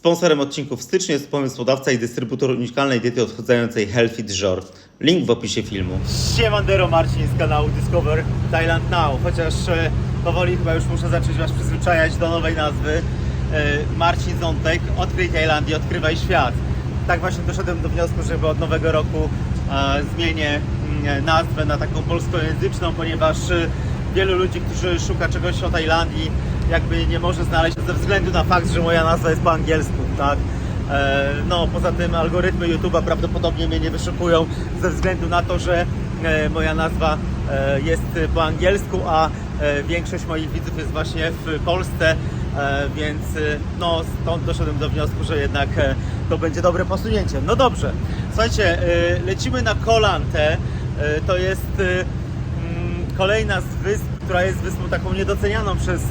Sponsorem odcinków w styczniu jest pomysłodawca i dystrybutor unikalnej diety odchudzającej Healthy Jor. Link w opisie filmu. Siemandero Marcin z kanału Discover Thailand Now. Chociaż e, powoli chyba już muszę zacząć Was przyzwyczajać do nowej nazwy. E, Marcin Zątek, odkryj Tajlandię, odkrywaj świat. Tak właśnie doszedłem do wniosku, żeby od nowego roku e, zmienię mm, nazwę na taką polskojęzyczną, ponieważ e, wielu ludzi, którzy szuka czegoś o Tajlandii, jakby nie może znaleźć ze względu na fakt, że moja nazwa jest po angielsku, tak? E, No, poza tym algorytmy YouTube'a prawdopodobnie mnie nie wyszukują ze względu na to, że e, moja nazwa e, jest po angielsku, a większość moich widzów jest właśnie w Polsce, więc no, stąd doszedłem do wniosku, że jednak to będzie dobre posunięcie. No dobrze, słuchajcie, lecimy na Kolantę. To jest mm, kolejna z wysp, która jest wyspą taką niedocenianą przez,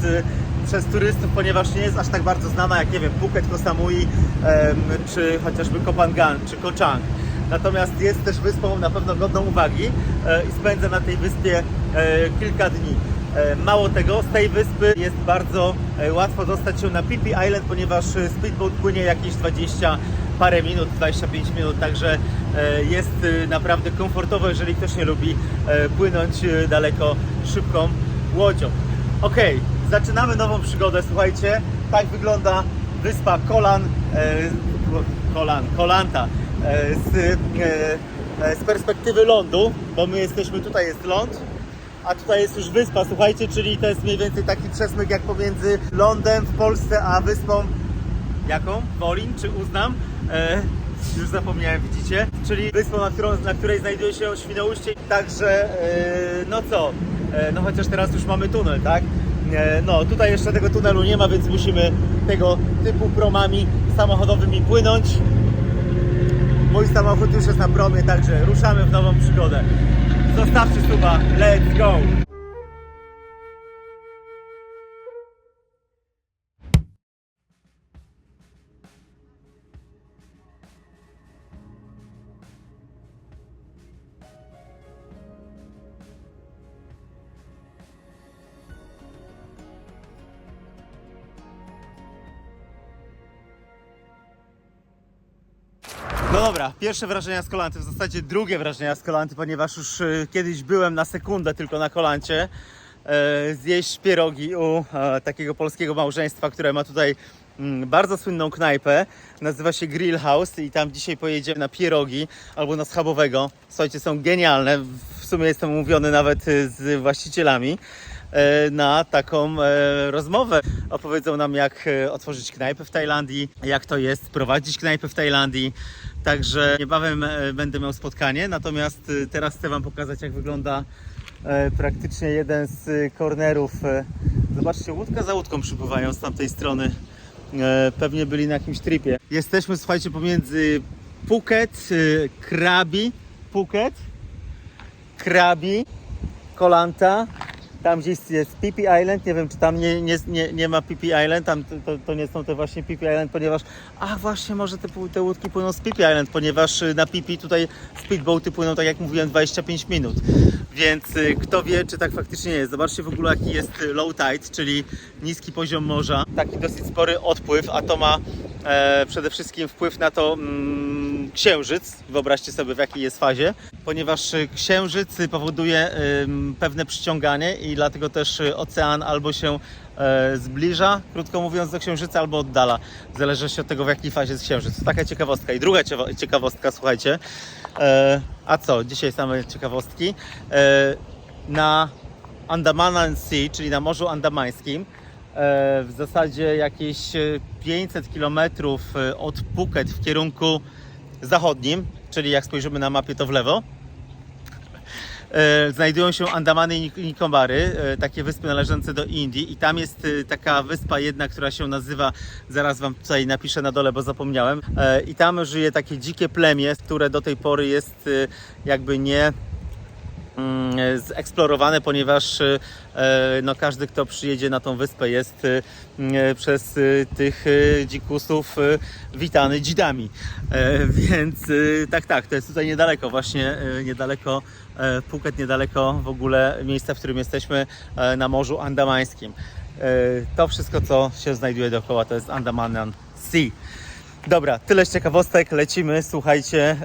przez turystów, ponieważ nie jest aż tak bardzo znana jak, nie wiem, Phuket, Koh Samui, czy chociażby Koh Phangan, czy Koh Chang. Natomiast jest też wyspą na pewno godną uwagi e, i spędzę na tej wyspie e, kilka dni. E, Mało tego, z tej wyspy jest bardzo łatwo dostać się na Phi Island, ponieważ speedboat płynie jakieś 20 parę minut, 25 minut, także jest naprawdę komfortowo, jeżeli ktoś nie lubi płynąć daleko szybką łodzią. Ok, zaczynamy nową przygodę, słuchajcie, tak wygląda wyspa Kolan, e, Kolan, Kolanta e, z, e, e, z perspektywy lądu, bo my jesteśmy, tutaj jest ląd, a tutaj jest już wyspa, słuchajcie, czyli to jest mniej więcej taki przesmyk jak pomiędzy lądem w Polsce, a wyspą jaką? Wolin czy Uznam? E, już zapomniałem, widzicie? Czyli wyspą, na, którą, na której znajduje się Świnoujście. Także, e, no co? E, no chociaż teraz już mamy tunel, tak? E, no tutaj jeszcze tego tunelu nie ma, więc musimy tego typu promami samochodowymi płynąć. Mój samochód już jest na promie, także ruszamy w nową przygodę. Zostawcie suba, let's go! Dobra, pierwsze wrażenia z Kolanty, w zasadzie drugie wrażenia z Kolanty, ponieważ już e, kiedyś byłem na sekundę tylko na Kolancie e, zjeść pierogi u e, takiego polskiego małżeństwa, które ma tutaj mm, bardzo słynną knajpę. Nazywa się Grill House i tam dzisiaj pojedziemy na pierogi albo na schabowego. Słuchajcie, są genialne. W sumie jestem umówiony nawet z właścicielami na taką rozmowę. Opowiedzą nam, jak otworzyć knajpę w Tajlandii, jak to jest prowadzić knajpę w Tajlandii. Także niebawem e, będę miał spotkanie, natomiast e, teraz chcę Wam pokazać, jak wygląda e, praktycznie jeden z kornerów. Zobaczcie, łódka za łódką przypływają z tamtej strony. Pewnie byli na jakimś tripie. Jesteśmy, słuchajcie, pomiędzy Phuket, Krabi, Phuket, Krabi, Kolanta. Tam gdzieś jest Phi Island, nie wiem czy tam nie, nie, nie, nie ma Phi Island, tam to, to, nie są te właśnie Phi Island, ponieważ, a właśnie może te, te łódki płyną z Phi Island, ponieważ y, na Phi tutaj speedboaty płyną, tak jak mówiłem, 25 minut. Więc y, kto wie, czy tak faktycznie jest. Zobaczcie w ogóle jaki jest low tide, czyli niski poziom morza. Taki dosyć spory odpływ, a to ma e, przede wszystkim wpływ na to mm, księżyc. Wyobraźcie sobie w jakiej jest fazie, ponieważ y, księżyc powoduje pewne przyciąganie i dlatego też y, ocean albo się e, zbliża, krótko mówiąc, do księżyca, albo oddala. W zależności od tego, w jakiej fazie jest księżyc. Taka ciekawostka. I druga ciekawostka, słuchajcie. E, a co? Dzisiaj same ciekawostki. E, na Andaman Sea, czyli na Morzu Andamańskim, w zasadzie jakieś e, 500 km od Phuket w kierunku zachodnim, czyli jak spojrzymy na mapie to w lewo, e, znajdują się Andamany i Nik- Nikobary, e, takie wyspy należące do Indii. I tam jest e, taka wyspa jedna, która się nazywa, zaraz Wam tutaj napiszę na dole, bo zapomniałem, i tam żyje takie dzikie plemię, które do tej pory jest jakby nie zeksplorowane, ponieważ e, no, każdy, kto przyjedzie na tą wyspę jest e, przez e, tych e, dzikusów e, witany dzidami. E, Więc e, tak, tak, to jest tutaj niedaleko, właśnie e, niedaleko e, Phuket, niedaleko w ogóle miejsca, w którym jesteśmy e, na Morzu Andamańskim. to wszystko, co się znajduje dookoła, to jest Andamanan Sea. Dobra, tyle z ciekawostek. Lecimy, słuchajcie,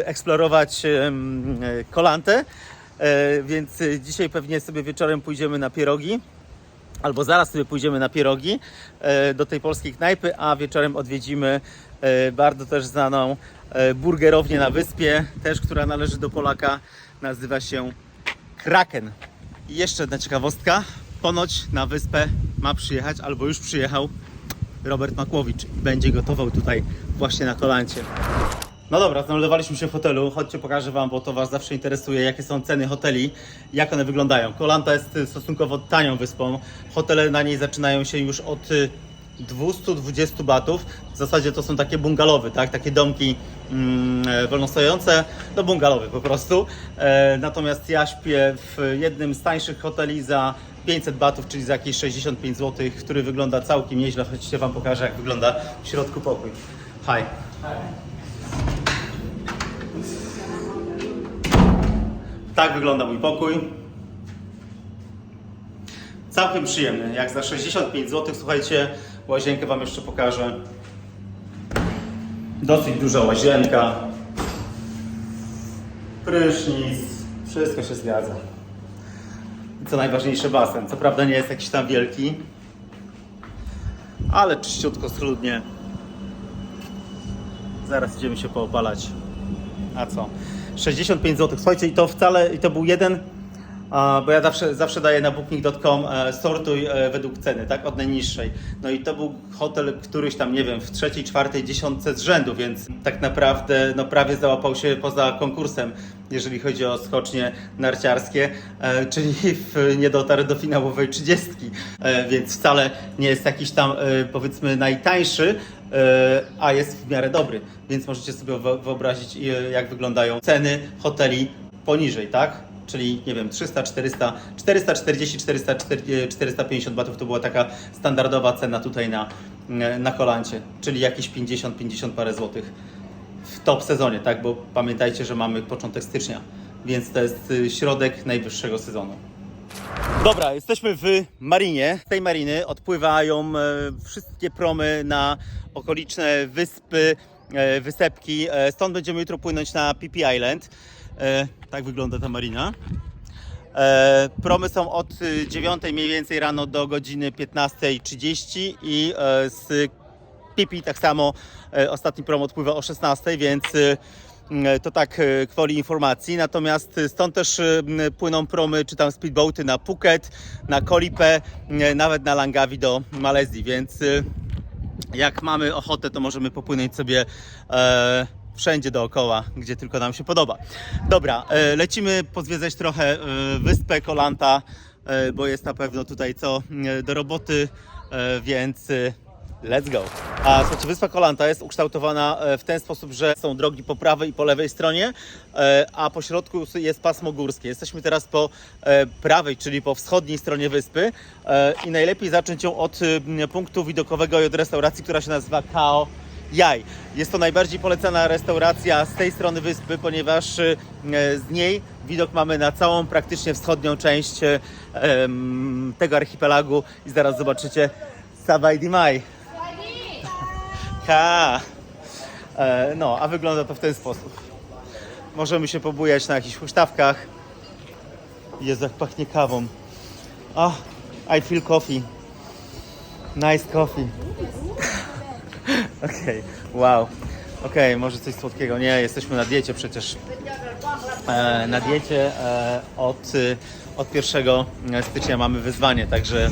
e, eksplorować e, Kolantę. E, Więc e, dzisiaj pewnie sobie wieczorem pójdziemy na pierogi. Albo zaraz sobie pójdziemy na pierogi e, do tej polskiej knajpy, a wieczorem odwiedzimy bardzo też znaną burgerownię na wyspie, też która należy do Polaka. Nazywa się Kraken. I jeszcze jedna ciekawostka. Ponoć na wyspę ma przyjechać, albo już przyjechał Robert Makłowicz. Będzie gotował tutaj właśnie na kolancie. No dobra, znajdowaliśmy się w hotelu. Chodźcie, pokażę Wam, bo to Was zawsze interesuje, jakie są ceny hoteli, jak one wyglądają. Kolanta jest y, stosunkowo tanią wyspą. Hotele na niej zaczynają się już od y, 220 batów. W zasadzie to są takie bungalowy, tak? Takie domki mm, e, wolnostojące, no bungalowy po prostu. E, natomiast ja śpię w jednym z tańszych hoteli za 500 batów, czyli za jakieś 65 zł, który wygląda całkiem nieźle. Chodźcie Wam pokażę, jak wygląda w środku pokój. Hi. Tak wygląda mój pokój. Całkiem przyjemny. Jak za 65 zł, słuchajcie, łazienkę Wam jeszcze pokażę. Dosyć duża łazienka. Prysznic. Wszystko się zgadza. Co najważniejsze, basen. Co prawda nie jest jakiś tam wielki, ale czyściutko, schludnie. Zaraz idziemy się poopalać. A co? 65 zł. Słuchajcie, i to wcale, i to był jeden, bo ja zawsze, zawsze daję na booking.com e, sortuj e, według ceny, tak, od najniższej. No i to był hotel któryś tam, nie wiem, w trzeciej, czwartej dziesiątce z rzędu, więc tak naprawdę no prawie załapał się poza konkursem, jeżeli chodzi o skocznie narciarskie, e, czyli nie dotarł do finałowej trzydziestki, więc wcale nie jest jakiś tam powiedzmy najtańszy, a jest w miarę dobry, więc możecie sobie wyobrazić e, jak wyglądają ceny hoteli poniżej, tak? Czyli nie wiem, 300, 400, 440, 400, 450 batów to była taka standardowa cena tutaj na, na kolancie, czyli jakieś 50, 50 parę złotych w top sezonie, tak? Bo pamiętajcie, że mamy początek stycznia, więc to jest środek najwyższego sezonu. Dobra, jesteśmy w marinie. Z tej mariny odpływają e, wszystkie promy na okoliczne wyspy, e, wysepki. E, stąd będziemy jutro płynąć na PP Island. Tak wygląda ta marina. Promy są od y, 9 mniej więcej rano do godziny 15.30 i z Pipi tak samo ostatni prom odpływa o 16, więc to tak e, kwoli informacji. Natomiast e, stąd też e, płyną promy czy tam speedboaty na Phuket, na Kolipę, nawet na Langawi do Malezji, więc e, jak mamy ochotę, to możemy popłynąć sobie e, wszędzie dookoła, gdzie tylko nam się podoba. Dobra, e, lecimy pozwiedzać trochę e, wyspę Kolanta, e, bo jest na pewno tutaj co e, do roboty, e, więc e, let's go. A słuchajcie, wyspa Kolanta jest ukształtowana e, w ten sposób, że są drogi po prawej i po lewej stronie, e, a po środku jest pasmo górskie. Jesteśmy teraz po e, prawej, czyli po wschodniej stronie wyspy i najlepiej zacząć ją od punktu widokowego i od restauracji, która się nazywa Kao Jaj. Jest to najbardziej polecana restauracja z tej strony wyspy, ponieważ z niej widok mamy na całą praktycznie wschodnią część tego archipelagu i zaraz zobaczycie Sabay Dimay. Ha! E, no, a wygląda to w ten sposób. Możemy się pobujać na jakichś huśtawkach. Jezu, jak pachnie kawą. Oh, I feel coffee. Nice coffee. Okej, wow. Okej, może coś słodkiego. Nie, jesteśmy na diecie przecież. E, na diecie e, od, od 1 stycznia mamy wyzwanie, także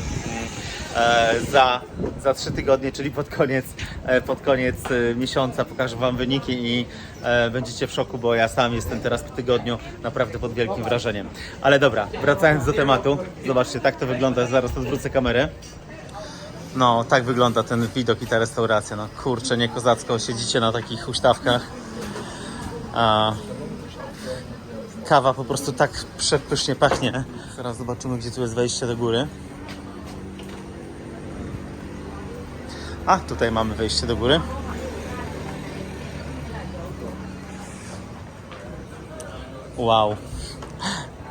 za, za 3 tygodnie, czyli pod koniec, e, pod koniec y, miesiąca pokażę Wam wyniki i e, będziecie w szoku, bo ja sam jestem teraz po tygodniu naprawdę pod wielkim wrażeniem. Ale dobra, wracając do tematu, zobaczcie, tak to wygląda, zaraz odwrócę kamerę. No, tak wygląda ten widok i ta restauracja. No kurczę, nie kozacko, siedzicie na takich huśtawkach. A kawa po prostu tak przepysznie pachnie. Teraz zobaczymy, gdzie tu jest wejście do góry. A, tutaj mamy wejście do góry. Wow.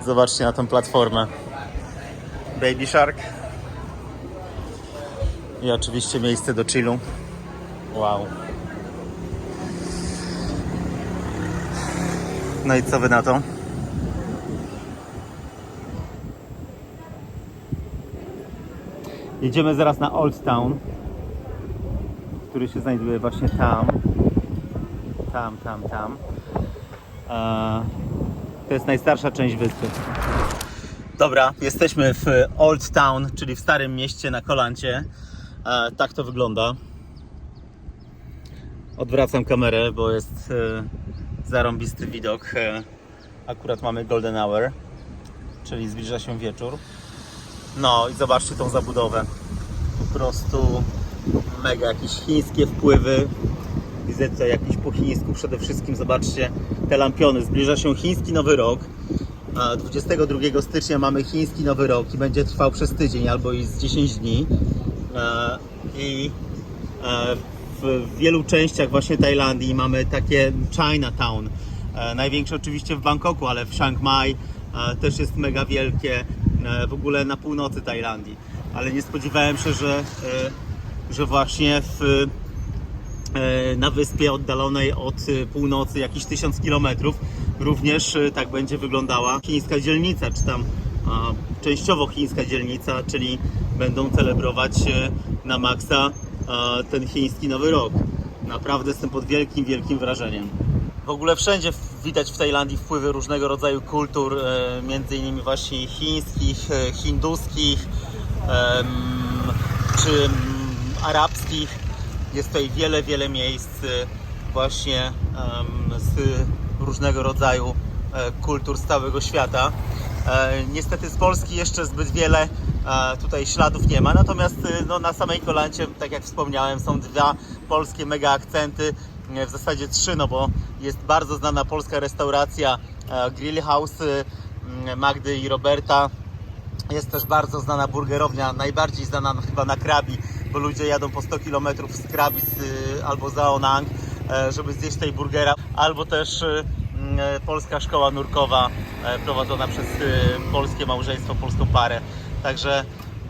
Zobaczcie na tą platformę. Baby Shark. I oczywiście miejsce do chillu. Wow. No i co wy na to? Jedziemy zaraz na Old Town, który się znajduje właśnie tam. Tam, tam, tam. E, To jest najstarsza część wyspy. Dobra, jesteśmy w Old Town, czyli w starym mieście na Kolancie. E, Tak to wygląda. Odwracam kamerę, bo jest e, zarąbisty widok. Akurat mamy golden hour, czyli zbliża się wieczór. No i zobaczcie tą zabudowę. Po prostu mega jakieś chińskie wpływy. Widzę tutaj jakiś po chińsku przede wszystkim. Zobaczcie te lampiony. Zbliża się chiński nowy rok. A 22 stycznia mamy chiński nowy rok i będzie trwał przez tydzień albo i z 10 dni. E, I e, w wielu częściach właśnie Tajlandii mamy takie Chinatown. E, Największe oczywiście w Bangkoku, ale w Chiang Mai też jest mega wielkie. W ogóle na północy Tajlandii. Ale nie spodziewałem się, że, że właśnie w, e, na wyspie oddalonej od e, północy jakieś tysiąc kilometrów również e, tak będzie wyglądała chińska dzielnica, czy tam a, częściowo chińska dzielnica, czyli będą celebrować na maksa ten chiński nowy rok. Naprawdę jestem pod wielkim, wielkim wrażeniem. W ogóle wszędzie widać w Tajlandii wpływy różnego rodzaju kultur, między innymi właśnie chińskich, hinduskich, czy arabskich. Jest tutaj wiele, wiele miejsc e, właśnie z różnego rodzaju e, kultur z całego świata. E, Niestety z Polski jeszcze zbyt wiele e, tutaj śladów nie ma, natomiast e, no, na samej kolancie, tak jak wspomniałem, są dwa polskie mega akcenty, w zasadzie trzy, no bo jest bardzo znana polska restauracja Grill House m, Magdy i Roberta, jest też bardzo znana burgerownia, najbardziej znana chyba na Krabi, bo ludzie jadą po 100 km z Krabi z, y, albo za Onang, e, żeby zjeść tej burgera, albo też y, mm, e, polska szkoła nurkowa e, prowadzona przez y, polskie małżeństwo, polską parę. Także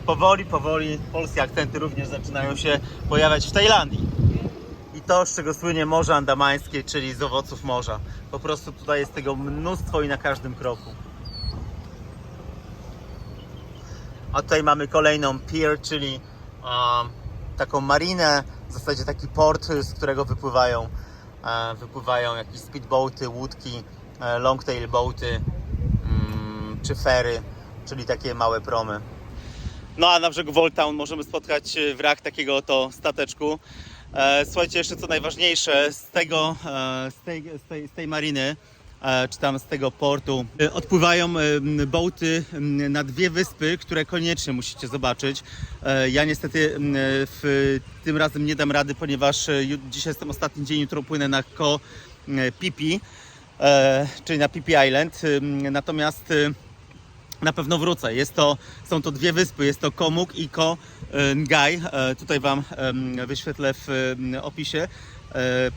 powoli, powoli polskie akcenty również zaczynają się pojawiać w Tajlandii. I to, z czego słynie Morze Andamańskie, czyli z owoców morza. Po prostu tutaj jest tego mnóstwo i na każdym kroku. A tutaj mamy kolejną pier, czyli taką marinę, w zasadzie taki port, z którego wypływają, e, wypływają jakieś speedboaty, łódki, e, longtail boaty mm, czy fery, czyli takie małe promy. No a na brzegu Old Town możemy spotkać e, wrak takiego oto stateczku. Słuchajcie, jeszcze co najważniejsze, z tego, z tej, z tej, z tej mariny, czy tam z tego portu, e, odpływają e, m, na dwie wyspy, które koniecznie musicie zobaczyć. E, Ja niestety w, tym razem nie dam rady, ponieważ e, dzisiaj jest ten ostatni dzień, jutro płynę na Ko e, Pipi, e, czyli na Pipi Island. Natomiast e, na pewno wrócę. Jest to, są to dwie wyspy, jest to Komuk i Ko e, Ngai. E, Tutaj Wam wyświetlę w opisie, e,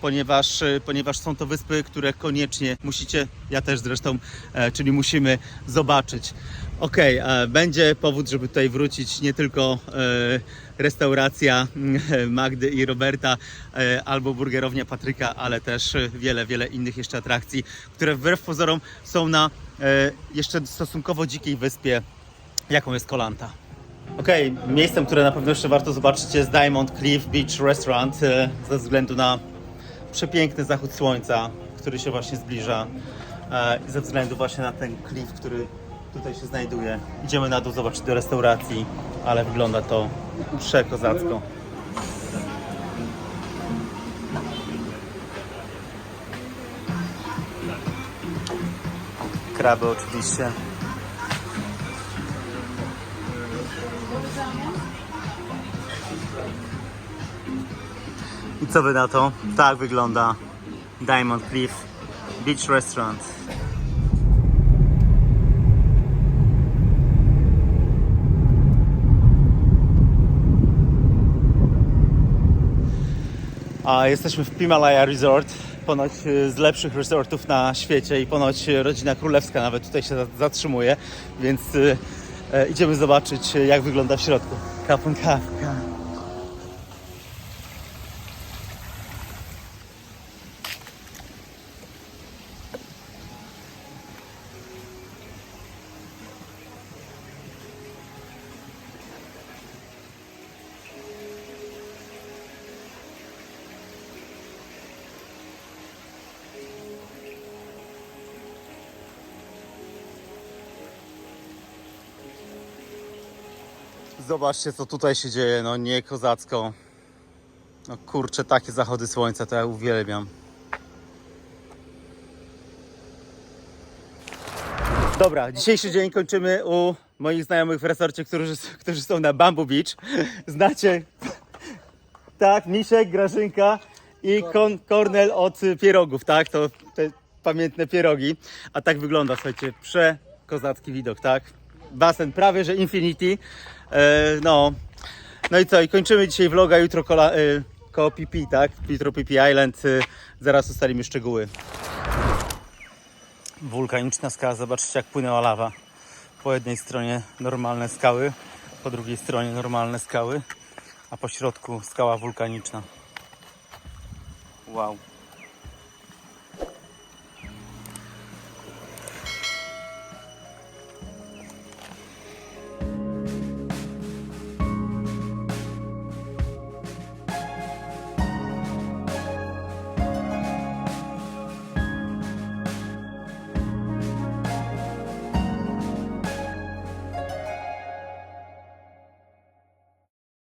ponieważ, e, ponieważ są to wyspy, które koniecznie musicie, ja też zresztą, e, czyli musimy zobaczyć. E, będzie powód, żeby tutaj wrócić nie tylko e, restauracja mm, Magdy i Roberta e, albo burgerownia Patryka, ale też e, wiele, wiele innych jeszcze atrakcji, które wbrew pozorom są na e, jeszcze stosunkowo dzikiej wyspie, jaką jest Kolanta. Okej, miejscem, które na pewno jeszcze warto zobaczyć jest Diamond Cliff Beach Restaurant e, ze względu na przepiękny zachód słońca, który się właśnie zbliża e, i ze względu właśnie na ten klif, który tutaj się znajduje. Idziemy na dół zobaczyć do restauracji, ale wygląda to przekozacko. Kraby oczywiście. I co wy na to? Tak wygląda Diamond Cliff Beach Restaurant. A jesteśmy w Pimalaya Resort, ponoć e, z lepszych resortów na świecie i ponoć e, rodzina królewska nawet tutaj się za- zatrzymuje, więc e, e, idziemy zobaczyć jak wygląda w środku. Kapun. Zobaczcie, co tutaj się dzieje, no nie kozacko. No kurczę, takie zachody słońca to ja uwielbiam. Dobra, dzisiejszy dzień kończymy u moich znajomych w resorcie, którzy, którzy są na Bamboo Beach. Znacie, tak, Misiek, Grażynka i kon, Kornel od pierogów, tak? To te pamiętne pierogi. A tak wygląda, słuchajcie, przekozacki widok, tak? Basen prawie, że infinity. E, no. no i co, i kończymy dzisiaj vloga, jutro kola, y, koło PP, tak? Jutro PP Island, y, zaraz ustalimy szczegóły. Wulkaniczna skała, zobaczcie jak płynęła lawa. Po jednej stronie normalne skały, po drugiej stronie normalne skały, a po środku skała wulkaniczna. Wow.